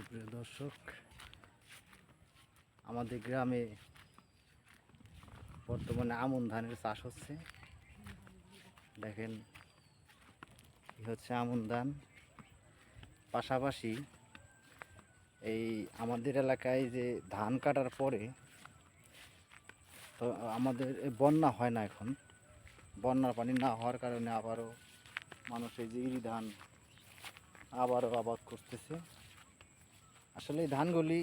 সুপ্রিয় দর্শক, আমাদের গ্রামে বর্তমানে আমন ধানের চাষ হচ্ছে। দেখেন হচ্ছে আমন ধান। পাশাপাশি এই আমাদের এলাকায় যে ধান কাটার পরে, তো আমাদের বন্যা হয় না এখন। বন্যার পানি না হওয়ার কারণে আবারও মানুষ এই যে ইরি ধান আবারও আবাদ করতেছে। আসলে ধানগুলি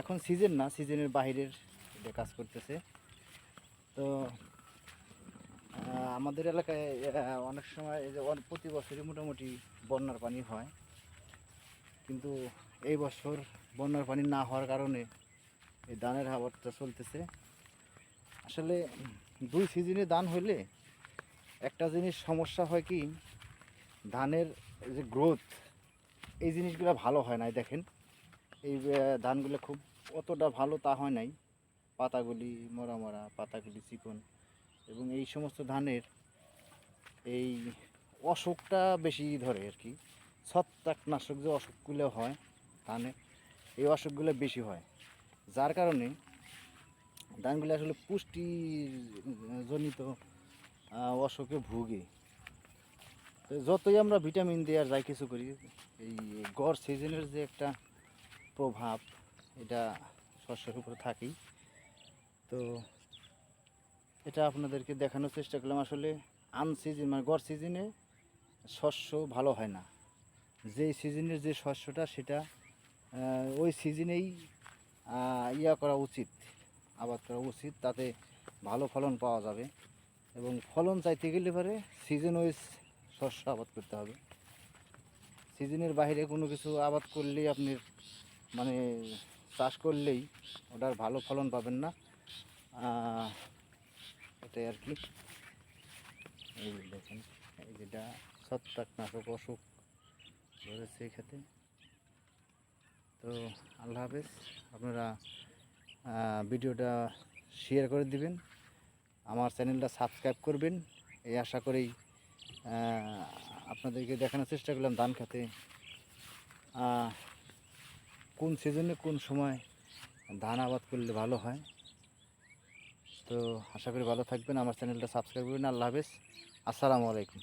এখন সিজন না সিজনের বাইরের এটা কাজ করতেছে। তো আমাদের এলাকায় অনেক সময় প্রতি বছরই মোটামুটি বন্যার পানি হয়। কিন্তু এই বছর বন্যার পানি না হওয়ার কারণে এই ধানের আবাদটা চলতেছে। আসলে দুই সিজনে ধান হইলে একটা জিনিস সমস্যা হয় কি, ধানের যে গ্রোথ এই জিনিসগুলো ভালো হয় নাই, দেখেন। এই ধানগুলো খুব অতটা ভালো তা হয় নাই। পাতাগুলি মরা মরা, পাতাগুলি চিকন। এবং এই সমস্ত ধানের এই অসুখটা বেশি ধরে আর কি। ছত্রাকনাশক যে অসুখগুলো হয় ধানে, এই অসুখগুলো বেশি হয়। যার কারণে ধানগুলো আসলে পুষ্টি জনিত অসুখে ভুগে। যতই আমরা ভিটামিন দিয়ে আর যাই কিছু করি, এই গড় সিজনের যে একটা প্রভাব, এটা শস্যের উপরে থাকেই। তো এটা আপনাদেরকে দেখানোর চেষ্টা করলাম, আসলে আন সিজন মানে গড় সিজনে শস্য ভালো হয় না। যেই সিজনের যে শস্যটা, সেটা ওই সিজনেই ইয়া করা উচিত, আবাদ করা উচিত, তাতে ভালো ফলন পাওয়া যাবে। এবং ফলন চাইতে গেলে পরে সিজন ওয়াইজ শস্য আবাদ করতে হবে। সিজনের বাইরে কোনো কিছু আবাদ করলেই আপনি মানে চাষ করলেই ওটার ভালো ফলন পাবেন না। এটাই আর কি। এই দেখেন যেটা ছত্রাকনাশক অসুখ ধরেছে ক্ষেত্রে তো আল্লাহ হাফেজ, আপনারা ভিডিওটা শেয়ার করে দিবেন। আমার চ্যানেলটা সাবস্ক্রাইব করবেন। এই আশা করেই আপনাদেরকে দেখানোর চেষ্টা করলাম ধান খাতে। কোন সিজনে কোন সময় ধান আবাদ করলে ভালো হয়? তো আশা করি ভালো থাকবেন। আমার চ্যানেলটা সাবস্ক্রাইব করবেন। আল্লাহ হাফেজ। আসসালামু আলাইকুম।